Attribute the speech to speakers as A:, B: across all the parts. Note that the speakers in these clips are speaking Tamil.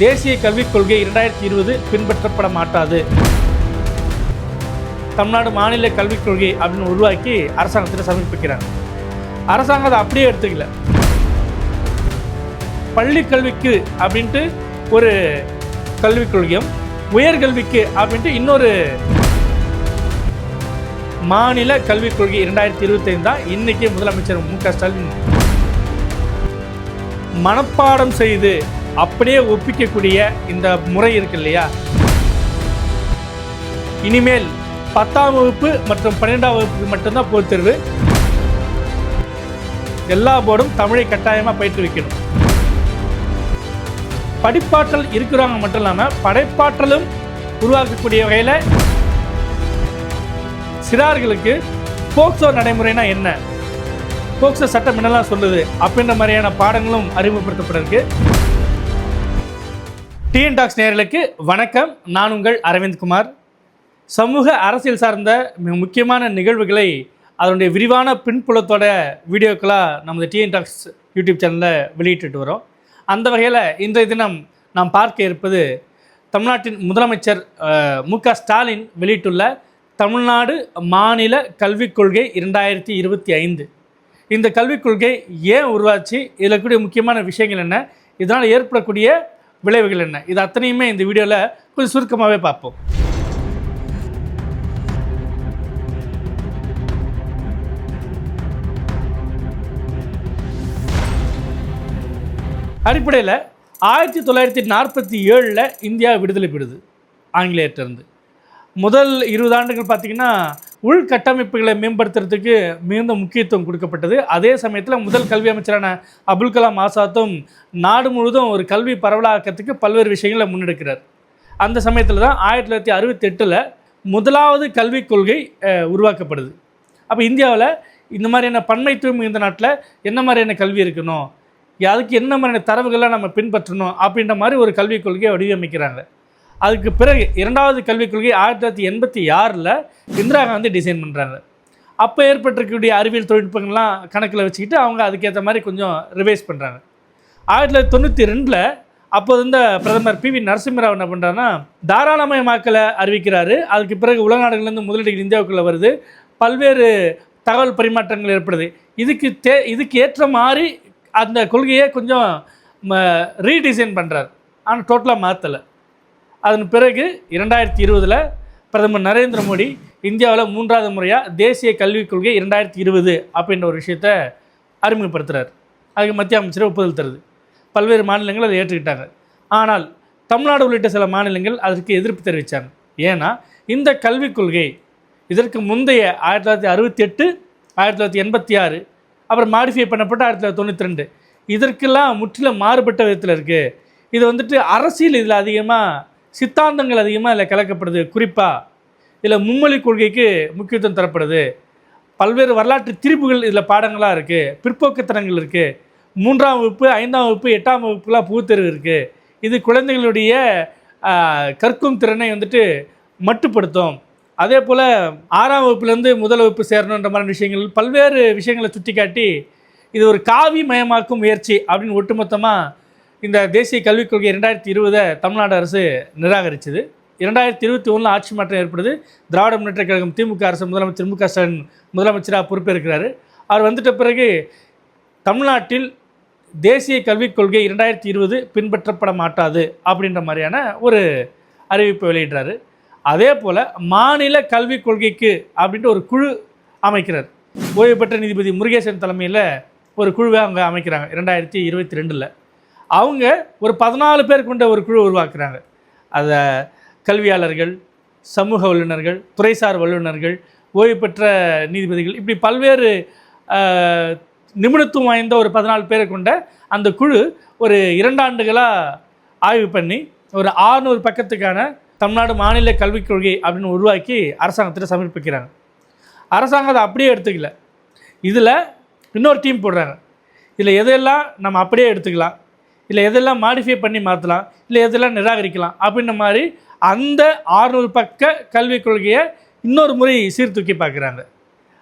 A: தேசிய கல்விக் கொள்கை இரண்டாயிரத்தி இருபது பின்பற்றப்பட மாட்டாது. தமிழ்நாடு மாநில கல்விக் கொள்கை அப்படின்னு உருவாக்கி அரசாங்கத்தில் சமர்ப்பிக்கிறாங்க. அரசாங்கம் அதை அப்படியே எடுத்துக்கல. பள்ளி கல்விக்கு அப்படின்ட்டு ஒரு கல்விக் கொள்கையும் உயர்கல்விக்கு அப்படின்ட்டு இன்னொரு மாநில கல்விக் கொள்கை இரண்டாயிரத்தி இருபத்தி ஐந்து தான் இன்னைக்கு முதலமைச்சர் மு க ஸ்டாலின் மனப்பாடம் செய்து அப்படியே ஒப்பிக்கக்கூடிய இந்த முறை இருக்கு இல்லையா? இனிமேல் பத்தாம் வகுப்பு மற்றும் பன்னிரெண்டாம் வகுப்புக்கு மட்டும்தான் பொதுத் தேர்வு. எல்லா போர்டும் தமிழை கட்டாயமாக பயிற்றுவிக்கணும் படிப்பாற்றல் இருக்கிறவங்க மட்டும் இல்லாமல் படைப்பாற்றலும் உருவாக்கக்கூடிய வகையில் சிறார்களுக்கு போக்சோ நடைமுறைனா என்ன? போக்சோ சட்டம் என்னெல்லாம் சொல்லுது? அப்படின்ற மாதிரியான பாடங்களும் அறிமுகப்படுத்தப்பட்டிருக்கு. டிஎன் டாக்ஸ் நேர்களுக்கு வணக்கம். நான் உங்கள் அரவிந்த் குமார். சமூக அரசியல் சார்ந்த மிக முக்கியமான நிகழ்வுகளை அதனுடைய விரிவான பின்புலத்தோட வீடியோக்களாக நமது டிஎன் டாக்ஸ் யூடியூப் சேனலில் வெளியிட்டு வரோம். அந்த வகையில் இன்றைய தினம் நாம் பார்க்க இருப்பது தமிழ்நாட்டின் முதலமைச்சர் மு க ஸ்டாலின் வெளியிட்டுள்ள தமிழ்நாடு மாநில கல்விக் கொள்கை இரண்டாயிரத்தி இருபத்தி ஐந்து. இந்த கல்விக் கொள்கை ஏன் உருவாச்சு? இதில் இருக்கக்கூடிய முக்கியமான விஷயங்கள் என்ன? இதனால் ஏற்படக்கூடிய விளைவுகள் என்ன? இது அத்தனையுமே இந்த வீடியோவில் கொஞ்சம் சுருக்கமாகவே பார்ப்போம். அடிப்படையில் ஆயிரத்தி தொள்ளாயிரத்தி நாற்பத்தி ஏழில் இந்தியா விடுதலை பெறுது ஆங்கிலேயர்கிட்டருந்து முதல் இருபது ஆண்டுகள் பார்த்திங்கன்னா உள்கட்டமைப்புகளை மேம்படுத்துறதுக்கு மிகுந்த முக்கியத்துவம் கொடுக்கப்பட்டது. அதே சமயத்தில் முதல் கல்வி அமைச்சரான அப்துல் கலாம் ஆசாத்தும் நாடு முழுவதும் ஒரு கல்வி பரவலாக்கத்துக்கு பல்வேறு விஷயங்களை முன்னெடுக்கிறார். அந்த சமயத்தில் தான் ஆயிரத்தி தொள்ளாயிரத்தி அறுபத்தெட்டில் முதலாவது கல்விக் கொள்கை உருவாக்கப்படுது. அப்போ இந்தியாவில் இந்த மாதிரியான பன்மைத்துவம் இந்த நாட்டில் என்ன மாதிரியான கல்வி இருக்கணும்? அதுக்கு என்ன மாதிரியான தரவுகளை நம்ம பின்பற்றணும்? அப்படின்ற மாதிரி ஒரு கல்விக் கொள்கையை வடிவமைக்கிறாங்க. அதுக்கு பிறகு இரண்டாவது கல்விக் கொள்கை ஆயிரத்தி தொள்ளாயிரத்தி எண்பத்தி ஆறில் இந்திரா காந்தி டிசைன் பண்ணுறாங்க அப்போ ஏற்பட்டிருக்கக்கூடிய அறிவியல் தொழில்நுட்பங்கள்லாம் கணக்கில் வச்சுக்கிட்டு அவங்க அதுக்கேற்ற மாதிரி கொஞ்சம் ரிவைஸ் பண்ணுறாங்க ஆயிரத்தி தொள்ளாயிரத்தி தொண்ணூற்றி ரெண்டில் அப்போது இருந்த பிரதமர் பி வி நரசிம்மராவ் என்ன பண்ணுறாருன்னா தாராளமயமாக்கலை அறிவிக்கிறாரு. அதுக்கு பிறகு உலக நாடுகள்லேருந்து முதலீடுகள் இந்தியாவுக்குள்ளே வருது. பல்வேறு தகவல் பரிமாற்றங்கள் ஏற்படுது. இதுக்கு தே இதுக்கு ஏற்ற மாதிரி அந்த கொள்கையை கொஞ்சம் ரீடிசைன் பண்ணுறாரு ஆனால் டோட்டலாக மாற்றலை அதன் பிறகு இரண்டாயிரத்தி இருபதில் பிரதமர் நரேந்திர மோடி இந்தியாவில் மூன்றாவது முறையாக தேசிய கல்விக் கொள்கை இரண்டாயிரத்தி இருபது அப்படின்ற ஒரு விஷயத்தை அறிமுகப்படுத்துகிறார் அதுக்கு மத்திய அமைச்சர் ஒப்புதல் தருது. பல்வேறு மாநிலங்கள் அதை ஏற்றுக்கிட்டாங்க. ஆனால் தமிழ்நாடு உள்ளிட்ட சில மாநிலங்கள் அதற்கு எதிர்ப்பு தெரிவித்தாங்க ஏன்னா இந்த கல்விக் கொள்கை இதற்கு முந்தைய ஆயிரத்தி தொள்ளாயிரத்தி அறுபத்தி எட்டு ஆயிரத்தி தொள்ளாயிரத்தி எண்பத்தி ஆறு அப்புறம் மாடிஃபை பண்ணப்பட்ட ஆயிரத்தி தொள்ளாயிரத்தி தொண்ணூற்றி ரெண்டு. இதற்கெல்லாம் முற்றிலும் மாறுபட்ட விதத்தில் இருக்குது இது வந்துட்டு அரசியல் இதில் அதிகமாக சித்தாந்தங்கள் அதிகமாக இதில் கலக்கப்படுது. குறிப்பாக இதில் மும்மொழி கொள்கைக்கு முக்கியத்துவம் தரப்படுது. பல்வேறு வரலாற்று திரிப்புகள் இதில் பாடங்களாக இருக்குது பிற்போக்குத்தனங்கள் இருக்குது மூன்றாம் வகுப்பு ஐந்தாம் வகுப்பு எட்டாம் வகுப்புலாம் பூத்தெருவு இருக்குது இது குழந்தைகளுடைய கற்கும் திறனை வந்துட்டு மட்டுப்படுத்தும். அதே போல் ஆறாம் வகுப்புலேருந்து முதல் வகுப்பு சேரணுன்ற மாதிரி விஷயங்கள் பல்வேறு விஷயங்களை சுட்டிக்காட்டி இது ஒரு காவி மயமாக்கும் முயற்சி அப்படின்னு ஒட்டுமொத்தமாக இந்த தேசிய கல்விக் கொள்கை ரெண்டாயிரத்தி இருபதை தமிழ்நாடு அரசு நிராகரித்தது இரண்டாயிரத்தி இருபத்தி ஒன்றில் ஆட்சி மாற்றம் ஏற்படுது. திராவிட முன்னேற்ற கழகம் திமுக அரசு முதலமைச்சர் மு க ஸ்டாலின் முதலமைச்சராக பொறுப்பேற்கிறாரு. அவர் வந்துட்ட பிறகு தமிழ்நாட்டில் தேசிய கல்விக் கொள்கை இரண்டாயிரத்தி இருபது பின்பற்றப்பட மாட்டாது அப்படின்ற மாதிரியான ஒரு அறிவிப்பை வெளியிடுறாரு. அதே போல் மாநில கல்விக் கொள்கைக்கு அப்படின்ட்டு ஒரு குழு அமைக்கிறார். ஓய்வு பெற்ற நீதிபதி முருகேசன் தலைமையில் ஒரு குழுவை அவங்க அமைக்கிறாங்க இரண்டாயிரத்தி இருபத்தி ரெண்டில். அவங்க ஒரு பதினாலு பேர் கொண்ட ஒரு குழு உருவாக்குறாங்க. அதை கல்வியாளர்கள் சமூக வல்லுநர்கள் துறைசார் வல்லுநர்கள் ஓய்வு பெற்ற நீதிபதிகள் இப்படி பல்வேறு நிபுணத்துவம் வாய்ந்த ஒரு பதினாலு பேரை கொண்ட அந்த குழு ஒரு இரண்டாண்டுகளாக ஆய்வு பண்ணி ஒரு ஆறுநூறு பக்கத்துக்கான தமிழ்நாடு மாநில கல்விக் கொள்கை அப்படின்னு உருவாக்கி அரசாங்கத்தில் சமர்ப்பிக்கிறாங்க. அரசாங்கம் அதை அப்படியே எடுத்துக்கல. இதில் இன்னொரு டீம் போடுறாங்க. இதில் எதெல்லாம் நம்ம அப்படியே எடுத்துக்கலாம். இல்லை எதெல்லாம் மாடிஃபை பண்ணி மாற்றலாம் இல்லை எதெல்லாம் நிராகரிக்கலாம் அப்படின்ற மாதிரி அந்த ஆறுநூறு பக்க கல்விக் கொள்கையை இன்னொரு முறை சீர்தூக்கி பார்க்குறாங்க.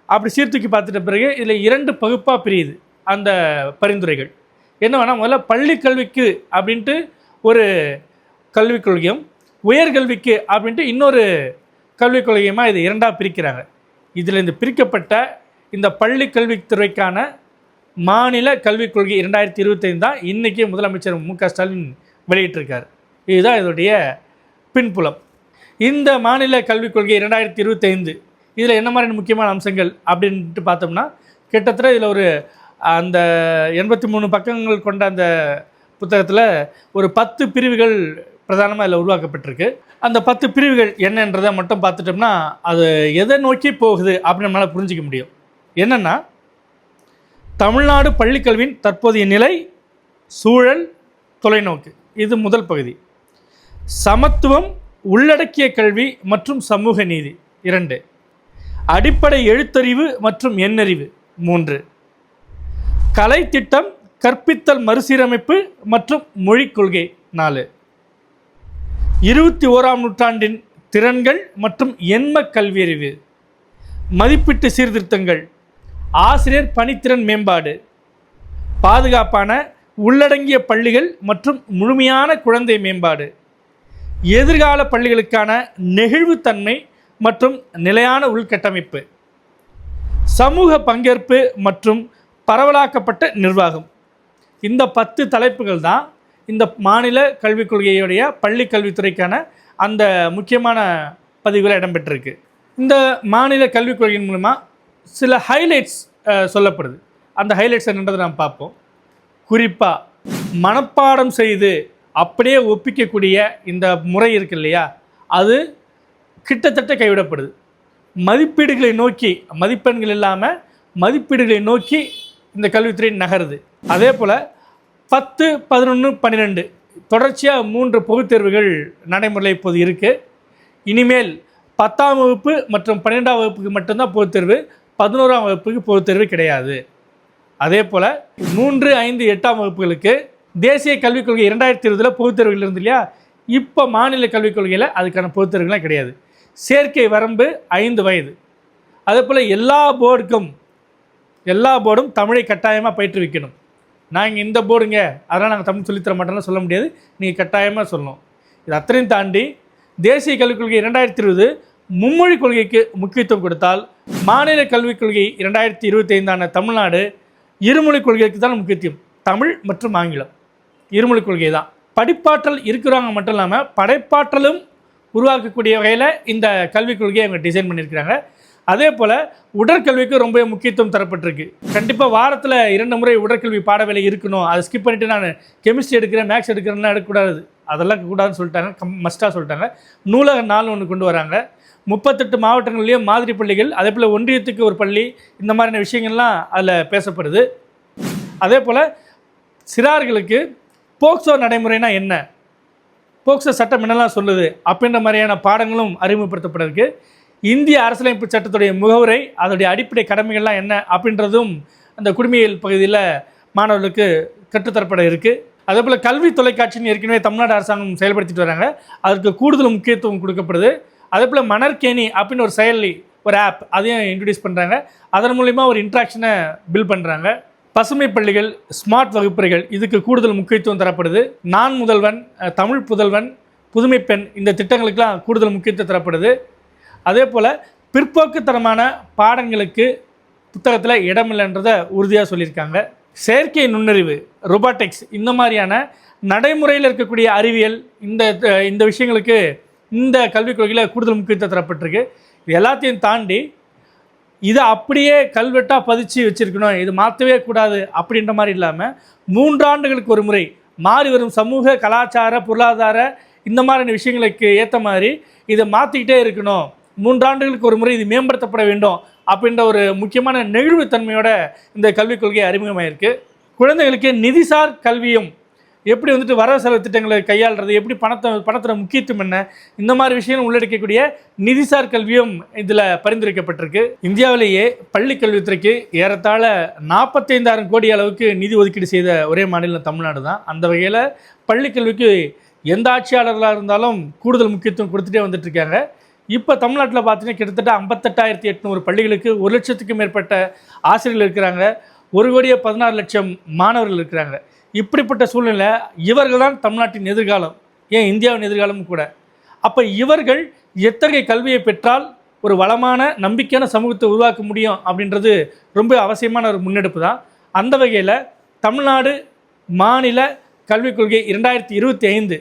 A: அப்படி சீர்தூக்கி பார்த்துட்ட பிறகு இதில் இரண்டு பகுப்பாக பிரியுது அந்த பரிந்துரைகள். என்ன வேணால் முதல்ல பள்ளி கல்விக்கு அப்படின்ட்டு ஒரு கல்விக் கொள்கையும் உயர்கல்விக்கு அப்படின்ட்டு இன்னொரு கல்விக் கொள்கையுமா இது இரண்டாக பிரிக்கிறாங்க. இதில் இந்த பிரிக்கப்பட்ட இந்த பள்ளி கல்வித்துறைக்கான மாநில கல்விக் கொள்கை இரண்டாயிரத்தி இருபத்தைந்து தான் இன்றைக்கி முதலமைச்சர் மு க ஸ்டாலின் வெளியிட்டிருக்கார். இதுதான் இதோடைய பின்புலம். இந்த மாநில கல்விக் கொள்கை இரண்டாயிரத்தி இருபத்தைந்து இதில் என்ன மாதிரியான முக்கியமான அம்சங்கள் அப்படின்ட்டு பார்த்தோம்னா கிட்டத்தட்ட இதில் ஒரு அந்த எண்பத்தி மூணு பக்கங்கள் கொண்ட அந்த புத்தகத்தில் ஒரு பத்து பிரிவுகள் பிரதானமாக இதில் உருவாக்கப்பட்டிருக்கு. அந்த பத்து பிரிவுகள் என்னன்றதை மட்டும் பார்த்துட்டோம்னா அது எதை நோக்கி போகுது அப்படின்னு நம்மளால் புரிஞ்சிக்க முடியும். என்னென்னா தமிழ்நாடு பள்ளிக்கல்வியின் தற்போதைய நிலை சூழல் தொலைநோக்கு. இது முதல் பகுதி. சமத்துவம் உள்ளடக்கிய கல்வி மற்றும் சமூக நீதி. இரண்டு. அடிப்படை எழுத்தறிவு மற்றும் எண்ணறிவு. மூன்று. கலை திட்டம் கற்பித்தல் மறுசீரமைப்பு மற்றும் மொழிக் கொள்கை. நாலு. இருபத்தி ஓராம் நூற்றாண்டின் திறன்கள் மற்றும் எண்ம கல்வியறிவு. மதிப்பீட்டு சீர்திருத்தங்கள். ஆசிரியர் பணித்திறன் மேம்பாடு பாதுகாப்பான உள்ளடங்கிய பள்ளிகள் மற்றும் முழுமையான குழந்தை மேம்பாடு எதிர்கால பள்ளிகளுக்கான நெகிழ்வுத்தன்மை மற்றும் நிலையான உள்கட்டமைப்பு சமூக பங்கேற்பு மற்றும் பரவலாக்கப்பட்ட நிர்வாகம். இந்த பத்து தலைப்புகள் தான் இந்த மாநில கல்விக் கொள்கையுடைய பள்ளி கல்வித்துறைக்கான அந்த முக்கியமான பதிவுகள் இடம்பெற்றிருக்கு. இந்த மாநில கல்விக் கொள்கையின் மூலமாக சில ஹைலைட்ஸ் சொல்லப்படுது. அந்த ஹைலைட்ஸ் என்னன்றதை நாம் பார்ப்போம். குறிப்பாக மனப்பாடம் செய்து அப்படியே ஒப்பிக்கக்கூடிய இந்த முறை இருக்கு இல்லையா? அது கிட்டத்தட்ட கைவிடப்படுது. மதிப்பீடுகளை நோக்கி மதிப்பெண்கள் இல்லாமல் மதிப்பீடுகளை நோக்கி இந்த கல்வித்துறை நகருது. அதே போல் பத்து பதினொன்று பன்னிரெண்டு தொடர்ச்சியாக மூன்று பொதுத் தேர்வுகள் நடைமுறையில் இப்போது இருக்குது இனிமேல் பத்தாம் வகுப்பு மற்றும் பன்னிரெண்டாம் வகுப்புக்கு மட்டும்தான் பொதுத் தேர்வு பதினோராம் வகுப்புக்கு பொது தேர்வு கிடையாது. அதே போல் மூன்று ஐந்து எட்டாம் வகுப்புகளுக்கு தேசிய கல்விக் கொள்கை இரண்டாயிரத்தி இருபதில் பொதுத் தேர்வுகள் இருந்து இல்லையா இப்போ மாநில கல்விக் கொள்கையில் அதுக்கான பொதுத் தேர்வுகள்லாம் கிடையாது. சேர்க்கை வரம்பு ஐந்து வயது. அதே போல் எல்லா போர்டுக்கும் எல்லா போர்டும் தமிழை கட்டாயமாக பயிற்றுவிக்கணும். நாங்கள் இந்த போர்டுங்க அதெல்லாம் நாங்கள் தமிழ் சொல்லித்தர மாட்டோம்னு சொல்ல முடியாது. நீங்கள் கட்டாயமாக சொல்லணும். இது அத்தனையும் தாண்டி தேசிய கல்விக் கொள்கை இரண்டாயிரத்தி இருபது மும்மொழி கொள்கைக்கு முக்கியத்துவம் கொடுத்தால் மாநில கல்விக் கொள்கை இரண்டாயிரத்தி இருபத்தைந்தான தமிழ்நாடு இருமொழி கொள்கைக்கு தான் முக்கியத்துவம். தமிழ் மற்றும் ஆங்கிலம். இருமொழி கொள்கை தான். படிப்பாற்றல் இருக்கிறவங்க மட்டும் இல்லாமல் படைப்பாற்றலும் உருவாக்கக்கூடிய வகையில் இந்த கல்விக் கொள்கையை அவங்க டிசைன் பண்ணியிருக்கிறாங்க. அதே போல் உடற்கல்விக்கு ரொம்ப முக்கியத்துவம் தரப்பட்டிருக்கு. கண்டிப்பாக வாரத்தில் இரண்டு முறை உடற்கல்வி பாடவேளை இருக்கணும். அதை ஸ்கிப் பண்ணிவிட்டு நான் கெமிஸ்ட்ரி எடுக்கிறேன் மேக்ஸ் எடுக்கிறேன்னா எடுக்கக்கூடாது. அதெல்லாம் கூடாதுன்னு சொல்லிட்டாங்க. கம் மஸ்ட்டாக சொல்லிட்டாங்க. நூலக நாள் ஒன்று கொண்டு வராங்க. முப்பத்தெட்டு மாவட்டங்கள்லேயும் மாதிரி பள்ளிகள் அதே போல் ஒன்றியத்துக்கு ஒரு பள்ளி இந்த மாதிரியான விஷயங்கள்லாம் அதில் பேசப்படுது. அதே போல் சிறார்களுக்கு போக்சோ நடைமுறைனா என்ன? போக்சோ சட்டம் என்னெல்லாம் சொல்லுது? அப்படின்ற மாதிரியான பாடங்களும் அறிமுகப்படுத்தப்பட்டிருக்கு இந்திய அரசியலமைப்பு சட்டத்துடைய முகவுரை அதோடைய அடிப்படை கடமைகள்லாம் என்ன? அப்படின்றதும் அந்த குடிமையியல் பகுதியில் மாணவர்களுக்கு கற்றுத்தரப்பட இருக்குது அதே போல் கல்வி தொலைக்காட்சின்னு ஏற்கனவே தமிழ்நாடு அரசாங்கம் செயல்படுத்திட்டு வராங்க. அதற்கு கூடுதல் முக்கியத்துவம் கொடுக்கப்படுது. அதே போல் மணர்கேணி அப்படின்னு ஒரு செயலி ஒரு ஆப் அதையும் இன்ட்ரடியூஸ் பண்ணுறாங்க அதன் மூலிமா ஒரு இன்ட்ராக்ஷனை பில் பண்ணுறாங்க பசுமை பள்ளிகள் ஸ்மார்ட் வகுப்பறைகள் இதுக்கு கூடுதல் முக்கியத்துவம் தரப்படுது. நான் முதல்வன் தமிழ் புதல்வன் புதுமை பெண் இந்த திட்டங்களுக்கெல்லாம் கூடுதல் முக்கியத்துவம் தரப்படுது. அதே போல் பிற்போக்குத்தனமான பாடங்களுக்கு புத்தகத்தில் இடமில்லைன்றதை உறுதியாக சொல்லியிருக்காங்க. செயற்கை நுண்ணறிவு ரொபாட்டிக்ஸ் இந்த மாதிரியான நடைமுறையில் இருக்கக்கூடிய அறிவியல் இந்த இந்த விஷயங்களுக்கு இந்த கல்விக் கொள்கையில் கூடுதல் முக்கியத்துவம் தரப்பட்டிருக்கு. இது எல்லாத்தையும் தாண்டி இதை அப்படியே கல்வெட்டாக பதிச்சு வச்சுருக்கணும் இது மாற்றவே கூடாது அப்படின்ற மாதிரி இல்லாமல் மூன்றாண்டுகளுக்கு ஒரு முறை மாறி வரும் சமூக கலாச்சார பொருளாதார இந்த மாதிரியான விஷயங்களுக்கு ஏற்ற மாதிரி இதை மாற்றிக்கிட்டே இருக்கணும். மூன்றாண்டுகளுக்கு ஒரு முறை இது மேம்படுத்தப்பட வேண்டும் அப்படின்ற ஒரு முக்கியமான நெகிழ்வுத்தன்மையோட இந்த கல்விக் கொள்கை அறிமுகமாயிருக்கு. குழந்தைகளுக்கு நிதிசார் கல்வியும் எப்படி வந்துட்டு வரவு செலவு திட்டங்களை கையாளுறது எப்படி பணத்தை பணத்தோட முக்கியத்துவம் என்ன இந்த மாதிரி விஷயங்கள் உள்ளடக்கக்கூடிய நிதிசார் கல்வியும் இதில் பரிந்துரைக்கப்பட்டிருக்கு. இந்தியாவிலேயே பள்ளி கல்வித்துறைக்கு ஏறத்தாழ நாற்பத்தைந்தாயிரம் கோடி அளவுக்கு நிதி ஒதுக்கீடு செய்த ஒரே மாநிலம் தமிழ்நாடு தான். அந்த வகையில் பள்ளி கல்விக்கு எந்த ஆட்சியாளர்களாக இருந்தாலும் கூடுதல் முக்கியத்துவம் கொடுத்துட்டே வந்துட்டு இருக்காங்க. இப்போ தமிழ்நாட்டில் பார்த்தீங்கன்னா கிட்டத்தட்ட ஐம்பத்தெட்டாயிரத்தி எட்நூறு பள்ளிகளுக்கு ஒரு லட்சத்துக்கும் மேற்பட்ட ஆசிரியர்கள் இருக்கிறாங்க. ஒரு கோடியே பதினாறு லட்சம் மாணவர்கள் இருக்கிறாங்க. இப்படிப்பட்ட சூழ்நிலை இவர்கள் தான் தமிழ்நாட்டின் எதிர்காலம் ஏன் இந்தியாவின் எதிர்காலமும் கூட. அப்போ இவர்கள் எத்தகைய கல்வியை பெற்றால் ஒரு வளமான நம்பிக்கையான சமூகத்தை உருவாக்க முடியும் அப்படின்றது ரொம்ப அவசியமான ஒரு முன்னெடுப்பு தான். அந்த வகையில் தமிழ்நாடு மாநில கல்விக் கொள்கை இரண்டாயிரத்தி இருபத்தி ஐந்து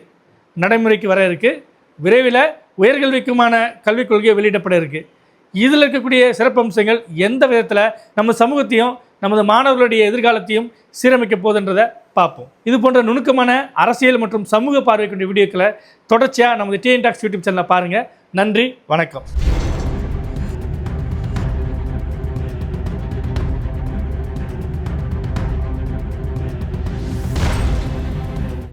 A: நடைமுறைக்கு வர இருக்கு. விரைவில் உயர்கல்விக்குமான கல்விக் கொள்கை வெளியிடப்பட இருக்கு. இதில் இருக்கக்கூடிய சிறப்பம்சங்கள் எந்த விதத்தில் நம்ம சமூகத்தையும் நமது மாணவர்களுடைய எதிர்காலத்தையும் சீரமைக்க போகுதுன்றதை பார்ப்போம். இது போன்ற நுணுக்கமான அரசியல் மற்றும் சமூக பார்வை கொண்ட வீடியோக்களை தொடர்ச்சியாக நமது டிஎன் டாக்ஸ் யூடியூப் சேனலில் பாருங்கள் நன்றி வணக்கம்.